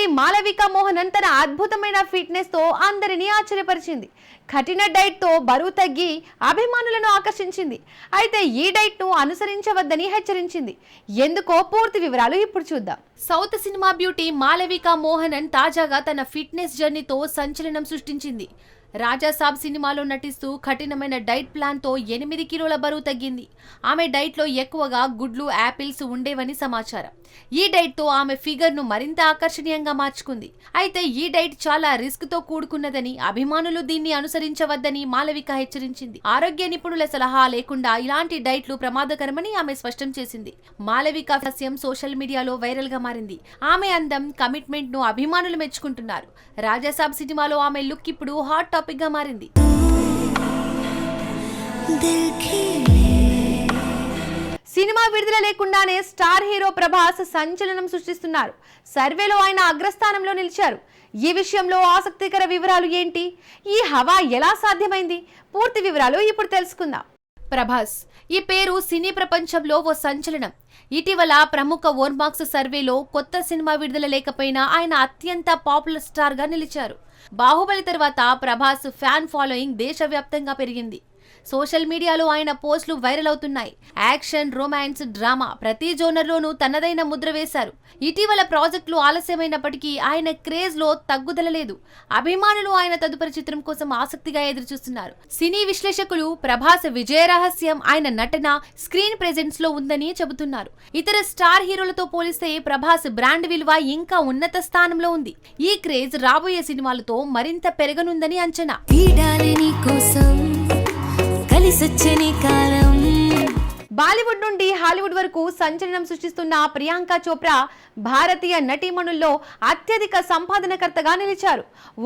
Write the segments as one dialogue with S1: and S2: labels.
S1: మాలవిక మోహనన్ తన అద్భుతమైన ఫిట్నెస్తో అందరినీ ఆశ్చర్యపరిచింది. కఠిన డైట్తో బరువు తగ్గి అభిమానులను ఆకర్షించింది. అయితే ఈ డైట్ను అనుసరించవద్దని హెచ్చరించింది. ఎందుకో పూర్తి వివరాలు ఇప్పుడు చూద్దాం. South cinema beauty Malavika Mohanan తాజాగా తన ఫిట్నెస్ జర్నీతో సంచలనం సృష్టించింది. రాజాసాబ్ సినిమాలో నటిస్తూ కఠినమైన డైట్ ప్లాన్తో ఎనిమిది కిలోల బరువు తగ్గింది. ఆమె డైట్లో ఎక్కువగా గుడ్లు యాపిల్స్ ఉండేవని సమాచారం. ఈ డైట్తో ఆమె ఫిగర్ను మరింత ఆకర్షణీయంగా ఆహారంగా మార్చుకుంది. అయితే ఈ డైట్ చాలా రిస్క్తో కూడుకున్నదని అభిమానులు దీన్ని అనుసరించవద్దని మాలవిక హెచ్చరించింది. ఆరోగ్య నిపుణుల సలహా లేకుండా ఇలాంటి డైట్లు ప్రమాదకరమని ఆమె స్పష్టం చేసింది. మాలవిక సస్యం సోషల్ మీడియాలో వైరల్గా మారింది. ఆమె అందం కమిట్మెంట్ను అభిమానులు మెచ్చుకుంటున్నారు. రాజాసాబ్ సినిమాలో ఆమె లుక్ ఇప్పుడు హాట్ టాపిక్గా మారింది సినిమా విడుదల లేకుండానే స్టార్ హీరో ప్రభాస్ సంచలనం సృష్టిస్తున్నారు. సర్వేలో ఆయన అగ్రస్థానంలో నిలిచారు. ఈ విషయంలో ఆసక్తికర వివరాలు ఏంటి? ఈ హవా ఎలా సాధ్యమైంది? పూర్తి వివరాలు ఇప్పుడు తెలుసుకుందాం. ప్రభాస్ ఈ పేరు సినీ ప్రపంచంలో ఓ సంచలనం. ఇటీవల ప్రముఖ ఓర్మాక్స్ సర్వేలో కొత్త సినిమా విడుదల లేకపోయినా ఆయన అత్యంత పాపులర్ స్టార్గా నిలిచారు. బాహుబలి తర్వాత ప్రభాస్ ఫ్యాన్ ఫాలోయింగ్ దేశవ్యాప్తంగా పెరిగింది. సోషల్ మీడియాలో ఆయన పోస్టులు వైరల్ అవుతున్నాయి. యాక్షన్ రొమాన్స్ డ్రామా ప్రతి జోనర్లోనూ తనదైన ముద్ర వేశారు. ఇటీవల ప్రాజెక్టులు ఆలస్యమైనప్పటికీ ఆయన క్రేజ్లో తగ్గుదల లేదు అభిమానులు ఆయన తదుపరి చిత్రం కోసం ఆసక్తిగా ఎదురుచూస్తున్నారు. సినీ విశ్లేషకులు ప్రభాస్ విజయ రహస్యం ఆయన నటన స్క్రీన్ ప్రెజెన్స్లో ఉందని చెబుతున్నారు. ఇతర స్టార్ హీరోలతో పోలిస్తే ప్రభాస్ బ్రాండ్ విలువ ఇంకా ఉన్నత స్థానంలో ఉంది. ఈ క్రేజ్ రాబోయే సినిమాలతో మరింత పెరగనుందని అంచనా.
S2: కోసం కలిసొచ్చని కాలం.
S1: బాలీవుడ్ నుండి హాలీవుడ్ వరకు సంచలనం సృష్టిస్తున్న ప్రియాంక చోప్రా భారతీయ నటీమణుల్లో అత్యధిక సంపాదనకర్తగా నిలిచారు.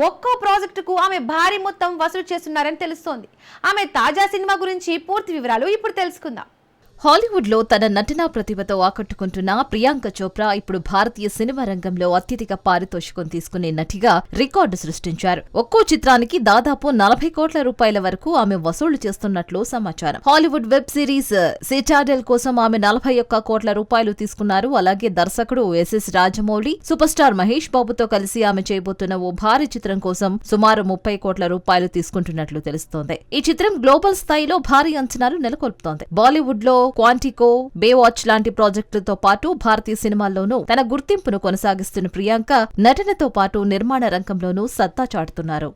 S1: ఒక్కో ప్రాజెక్టుకు ఆమె భారీ మొత్తం వసూలు చేస్తున్నారని తెలుస్తోంది. ఆమె తాజా సినిమా గురించి పూర్తి వివరాలు ఇప్పుడు తెలుసుకుందాం.
S3: హాలీవుడ్లో తన నటనా ప్రతిభతో ఆకట్టుకుంటున్న ప్రియాంక చోప్రా ఇప్పుడు భారతీయ సినిమా రంగంలో అత్యధిక పారితోషికం తీసుకునే నటిగా రికార్డు సృష్టించారు. ఒక్కో చిత్రానికి దాదాపు నలభై కోట్ల రూపాయల వరకు ఆమె వసూలు చేస్తున్నట్లు సమాచారం. Hollywood web series uh, Citadel కోసం ఆమె నలభై ఒక్క కోట్ల రూపాయలు తీసుకున్నారు. అలాగే దర్శకుడు SS Rajamouli super star Mahesh బాబుతో కలిసి ఆమె చేయబోతున్న ఓ భారీ చిత్రం కోసం సుమారు ముప్పై కోట్ల రూపాయలు తీసుకుంటున్నట్లు తెలుస్తోంది. ఈ చిత్రం గ్లోబల్ స్థాయిలో భారీ అంచనాలు నెలకొల్పుతోంది. బాలీవుడ్లో క్వాంటికో బేవాచ్ లాంటి ప్రాజెక్టులతో పాటు భారతీయ సినిమాల్లోనూ తన గుర్తింపును కొనసాగిస్తున్న ప్రియాంక నటనతో పాటు నిర్మాణ రంగంలోనూ సత్తా చాటుతున్నారు.